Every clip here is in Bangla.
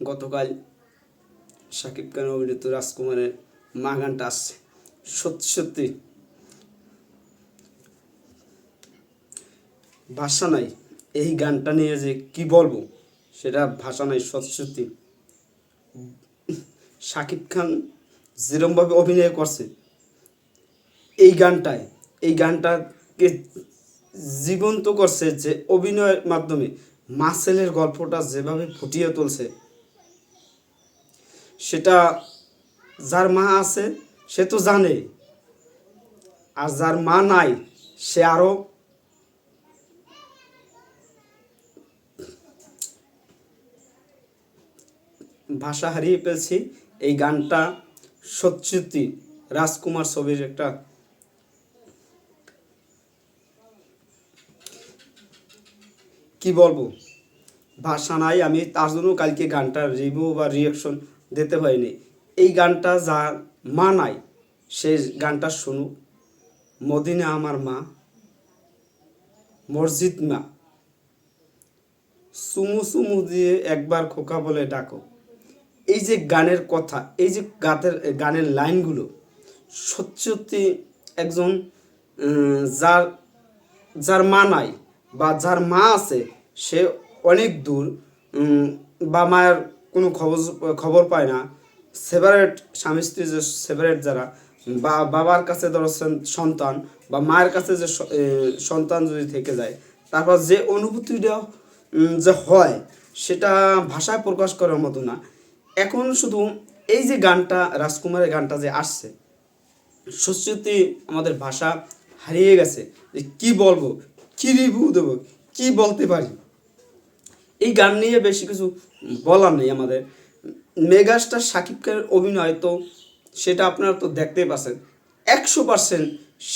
গতকাল শাকিব খান অভিনীত রাজকুমারের মা গানটা আসছে। সত্যি সত্যি। ভাষা নাই। এই গানটা নিয়ে যে কি বলব, সেটা ভাষা নাই, সত্যি সত্যি। শাকিব খান যেরমভাবে অভিনয় করছে, এই গানটায়, এই গানটাকে জীবন্ত করছে যে অভিনয়ের মাধ্যমে মাসেলের গল্পটা যেভাবে ফুটিয়ে তুলছে সেটা যার মা আছে, সে তো জানে। আর যার মা নাই, সে আরও ভাষা হারিয়ে ফেলছি। এই গানটা সত্যি রাজকুমার ছবির একটা কি বলব? ভাষা নাই, আমি তার জন্য কালকে গানটার রিভিউ বা রিয়াকশন দিতে হয়নি। এই গানটা যার মা নাই, সেই গানটা শুনুক। মদিনা আমার মা, মসজিদ মা। সুমু সুমু দিয়ে একবার খোকা বলে ডাকো। এই যে গানের কথা, এই যে গাতের, গানের লাইনগুলো, সত্যি সত্যি একজন যার যার মা নাই বা যার মা আছে, সে অনেক দূর বা মায়ের কোনো খবর খবর পায় না। সেপারেট স্বামী স্ত্রী যে সেপারেট যারা, বা বাবার কাছে ধরো সন- সন্তান বা মায়ের কাছে যে সন্তান যদি থেকে যায়, তারপর যে অনুভূতিটা যে হয়, সেটা ভাষায় প্রকাশ করার মতো না। এখন শুধু এই যে গানটা, রাজকুমারের গানটা যে আসছে, সত্যি আমাদের ভাষা হারিয়ে গেছে। যে কী বলব, কি রিভিউ দেবো, কি বলতে পারি? এই গান নিয়ে বেশি কিছু বলার নেই আমাদের। মেগাস্টার শাকিব খানের অভিনয় তো সেটা আপনারা তো দেখতেই পাচ্ছেন। একশো পার্সেন্ট,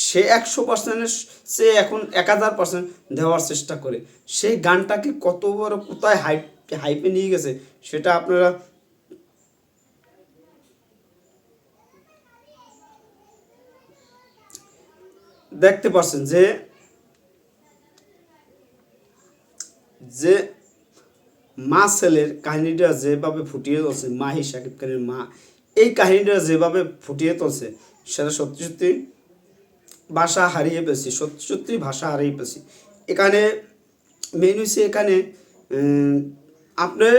সে একশো পার্সেন্টের সে এখন এক হাজার পার্সেন্ট দেওয়ার চেষ্টা করে। সেই গানটাকে কত বড় কোথায় হাইপ হাইপে নিয়ে গেছে সেটা আপনারা দেখতে পাচ্ছেন যে যে মা ছেলের কাহিনীটা যেভাবে ফুটিয়ে তুলছে মাহি শাকিব খানের মা, এই কাহিনীটা যেভাবে ফুটিয়ে তুলছে, সেটা সত্যি সত্যি ভাষা হারিয়ে পেয়েছি সত্যি সত্যি ভাষা হারিয়ে পেয়েছি এখানে মেন হচ্ছে এখানে আপনার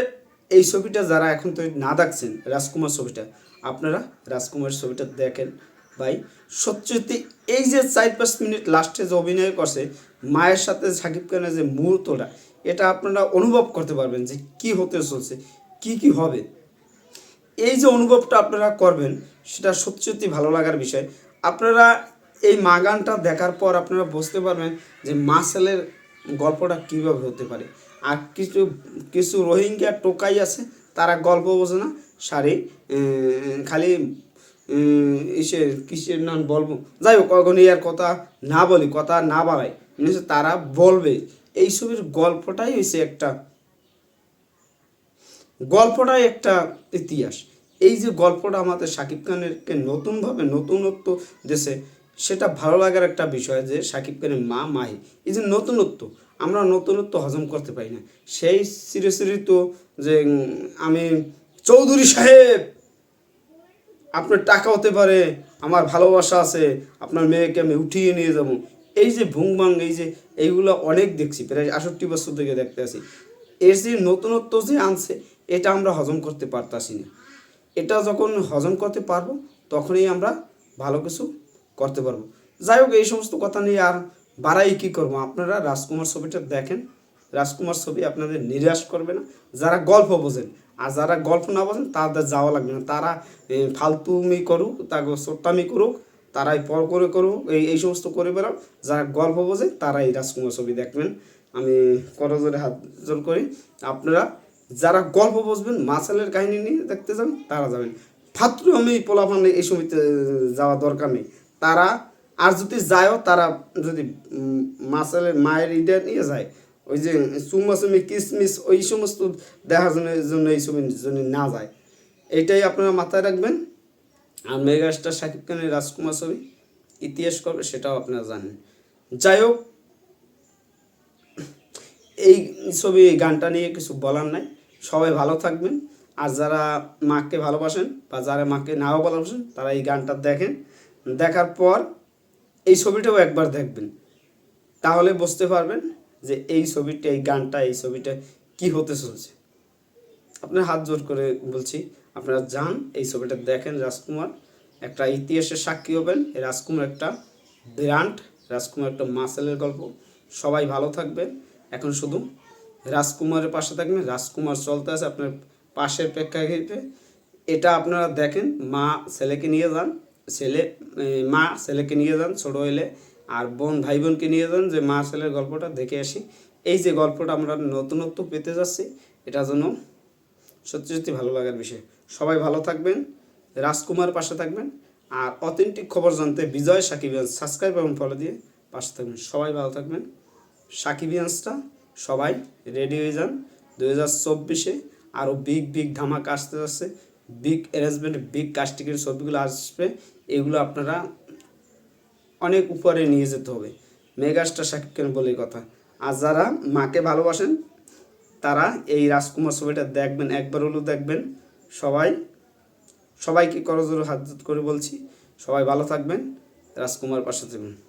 এই ছবিটা যারা এখন তো না দেখছেন, রাজকুমার ছবিটা, আপনারা রাজকুমার ছবিটা দেখেন ভাই। সত্যি সত্যি এই যে চার পাঁচ মিনিট লাস্টে যে অভিনয় করছে, মায়ের সাথে সাকিব খানের যে মুহূর্তটা এটা আপনারা অনুভব করতে পারবেন যে কি হতে চলছে, কি কি হবে। এই যে অনুভবটা আপনারা করবেন, সেটা সত্যি সত্যি ভালো লাগার বিষয়। আপনারা এই মাগানটা দেখার পর আপনারা বুঝতে পারবেন যে মাসেলের গল্পটা কীভাবে হতে পারে। আর কিছু কিছু রোহিঙ্গা টোকাই আছে, তারা গল্প বোঝে না। সারি খালি ইসের কিসের নাম বলব? যাই হোক কখন ইয়ার কথা না বলি, কথা না বাড়াই। মানে তারা বলবে এই ছবির গল্পটাই হয়েছে একটা, গল্পটাই একটা ইতিহাস। এই যে গল্পটা আমাদের শাকিব খানেরকে নতুনভাবে নতুনত্ব দেশে সেটা ভালো লাগার একটা বিষয় যে শাকিব খানের মা মাহি, এই যে নতুনত্ব, আমরা নতুনত্ব হজম করতে পারি না। সেই সিরিয়াসলি তো যে আমি চৌধুরী সাহেব, আপনার টাকা হতে পারে, আমার ভালোবাসা আছে, আপনার মেয়েকে আমি উঠিয়ে নিয়ে যাব এই যে ভুংবাং এই যে এইগুলো অনেক দেখছি, প্রায় আষট্টি বছর থেকে দেখতে আছি। এর যে নতুনত্ব যে আনছে, এটা আমরা হজম করতে পারতাছি না। এটা যখন হজম করতে পারব, তখনই আমরা ভালো কিছু করতে পারব। যাই হোক, এই সমস্ত কথা নিয়ে আর বাড়াই কী করব? আপনারা রাজকুমার ছবিটা দেখেন। রাজকুমার ছবি আপনাদের নিরাশ করবে না। যারা গল্প বোঝেন, আর যারা গল্প না বোঝেন, তাদের যাওয়া লাগবে না। তারা ফালতুমি করুক তাকে সোট্টামি করুক তারাই পর করে করুক, এই এই সমস্ত করে বেড়াও যারা গল্প বোঝে তারাই রাজকুমার ছবি দেখবেন। আমি করজোরে হাত জোর করি। আপনারা যারা গল্প বুঝবেন মাসালের কাহিনী নিয়ে দেখতে যান, তারা যাবেন। ফাত্র আমি পোলাপান এই সময়তে যাওয়া দরকার নেই। তারা, আর যদি যায়ও, তারা যদি মাসালের মায়ের ইডা নিয়ে যায়, ওই যে চুমাচুমি কিসমিস, ওই সমস্ত দেখার জন্য জন্য এই ছবি জন্য না যায়। এটাই আপনারা মাথায় রাখবেন। আর মেগাস্টার শাকিব খানের রাজকুমার ছবি ইতিহাস করবে সেটাও আপনারা জানেন। যাই হোক, এই ছবি গানটা নিয়ে কিছু বলার নাই। সবাই ভালো থাকবেন। আর যারা মাকে ভালোবাসেন বা যারা মাকে নাও ভালোবাসেন, তারা এই গানটা দেখেন। দেখার পর এই ছবিটাও একবার দেখবেন। তাহলে বুঝতে পারবেন যে এই ছবিটা, এই গানটা, এই ছবিটা কি হতে চলছে। আপনার হাত জোর করে বলছি, আপনারা যান, এই ছবিটা দেখেন রাজকুমার। একটা ইতিহাসের সাক্ষী হবেন রাজকুমার একটা ব্র্যান্ড রাজকুমার একটা মাসেলের গল্প। সবাই ভালো থাকবেন। এখন শুধু রাজকুমারের পাশে থাকবেন, রাজকুমার চলতে আছে আপনার পাশের প্রেক্ষাগৃহে। এটা আপনারা দেখেন, মা ছেলেকে নিয়ে যান, ছেলে মা ছেলেকে নিয়ে যান ছোটো হইলে, আর বোন ভাই বোনকে নিয়ে যান যে মা ছেলের গল্পটা দেখে আসি। এই যে গল্পটা আমরা নতুনত্ব পেতে যাচ্ছি, এটা জন্য সত্যি সত্যি ভালো লাগার বিষয়। সবাই ভালো থাকবেন, রাজকুমার পাশে থাকবেন, আর অথেন্টিক খবর জানতে বিজয় সাকিবিয়ান্স সাবস্ক্রাইব এবং ফলো দিয়ে পাশে থাকবেন। সবাই ভালো থাকবেন। সাকিবিয়ান্সটা সবাই রেডি হয়ে যান। দু হাজার চব্বিশে আরও বিগ বিগ ধামাকা আসতে যাচ্ছে। বিগ অ্যারেঞ্জমেন্ট বিগ কাস্টিকের ছবিগুলো আসবে। এগুলো আপনারা অনেক উপরে নিয়ে যেতে হবে। মেগাস্টার শাকিব খান বলে কথা। আর যারা মাকে ভালোবাসেন তারা এই রাজকুমার ছবিটা দেখবেন, একবার হলেও দেখবেন। সবাই, সবাইকে করজোর হাত করে বলছি, সবাই ভালো থাকবেন, রাজকুমার পাশে থাকবেন।